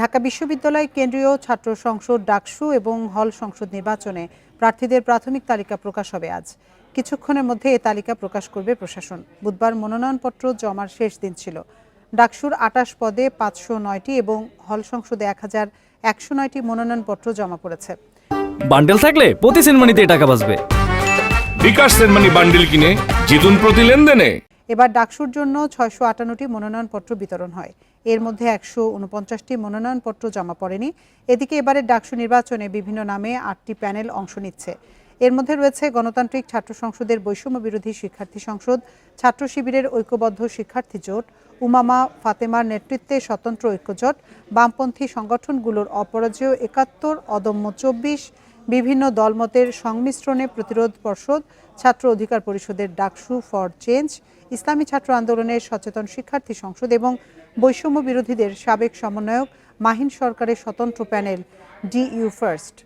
ঢাকা বিশ্ববিদ্যালয় কেন্দ্রীয় ছাত্র সংসদ ডাকসু এবং হল সংসদ নির্বাচনে প্রার্থীদের প্রাথমিক তালিকা প্রকাশ হবে আজ। কিছুক্ষণের মধ্যে এ তালিকা প্রকাশ করবে প্রশাসন। বুধবার মনোনয়নপত্র জমার শেষ দিন ছিল। ডাকসুর আটাশ পদে পাঁচশো নয়টি এবং হল সংসদে এক হাজার একশো নয়টি মনোনয়নপত্র জমা পড়েছে। বান্ডেল থাকলে প্রতি সিনেমানিতে টাকা বাঁচবে। বিকাশ সেনমানি বান্ডিল কিনে জিতুন প্রতি লেনদেনে। এবার ডাকসুর জন্য ছয়শো আটান্নটি মনোনয়নপত্র বিতরণ হয়। এর মধ্যে একশো উনপঞ্চাশটি মনোনয়নপত্র জমা পড়েনি। এদিকে এবারের ডাকসু নির্বাচনে বিভিন্ন নামে আটটি প্যানেল অংশ নিচ্ছে। এর মধ্যে রয়েছে গণতান্ত্রিক ছাত্র সংসদের বৈষম্য বিরোধী শিক্ষার্থী সংসদ, ছাত্র শিবিরের ঐক্যবদ্ধ শিক্ষার্থী জোট, উমামা ফাতেমার নেতৃত্বে স্বতন্ত্র ঐক্যজোট, বামপন্থী সংগঠনগুলোর অপরাজেয় একাত্তর, অদম্য চব্বিশ বিভিন্ন দলমতের সংমিশ্রণে প্রতিরোধ পর্ষদ, ছাত্র অধিকার পরিষদের ডাকসু ফর চেঞ্জ, ইসলামী ছাত্র আন্দোলনের সচেতন শিক্ষার্থী সংসদ এবং বৈষম্য বিরোধীদের সাবেক সমন্বয়ক মাহিন সরকারের স্বতন্ত্র প্যানেল ডিইউ ফার্স্ট।